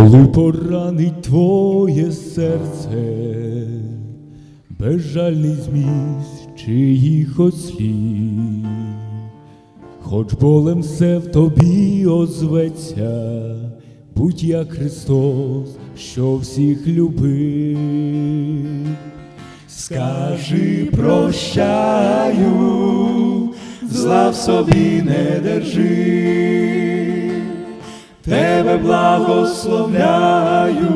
Коли поранить твоє серце, безжальний зміст чиїх слів, хоч болем все в тобі озветься, будь як Христос, що всіх любив. Скажи прощаю, зла в собі не держи, тебе благословляю,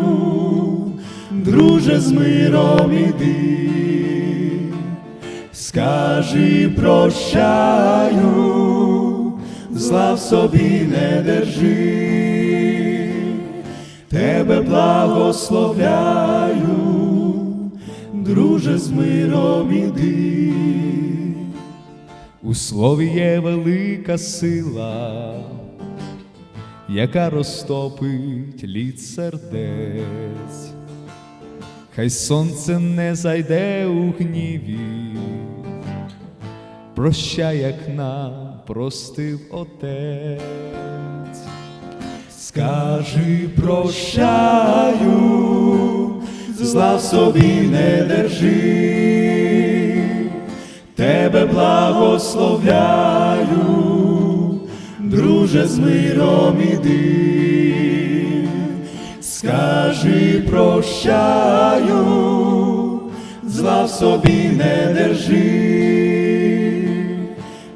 друже з миром іди, скажи прощаю, зла в собі не держи, тебе благословляю, друже з миром іди. У слові є велика сила, яка розтопить лід сердець. Хай сонце не зайде у гніві, прощай, як нам простив отець. Скажи прощаю, зла в собі не держи, тебе благословляю, друже з миром іди, скажи прощаю, зла в собі не держи,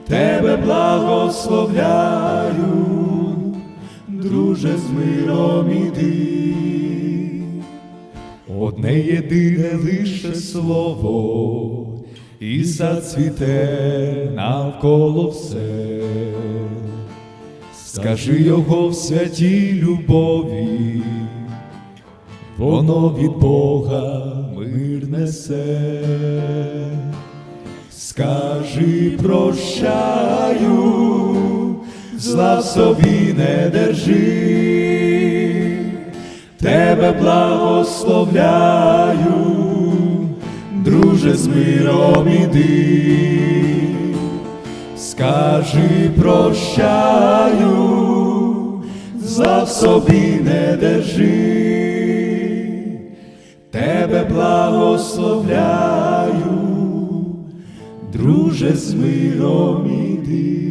тебе благословляю, друже з миром іди. Одне єдине лише слово, і зацвіте навколо все. Скажи його в святій любові, воно від Бога мир несе. Скажи прощаю, зла в собі не держи, тебе благословляю, друже з миром іди, скажи прощаю, за в собі не держи, тебе благословляю, друже з миром іди.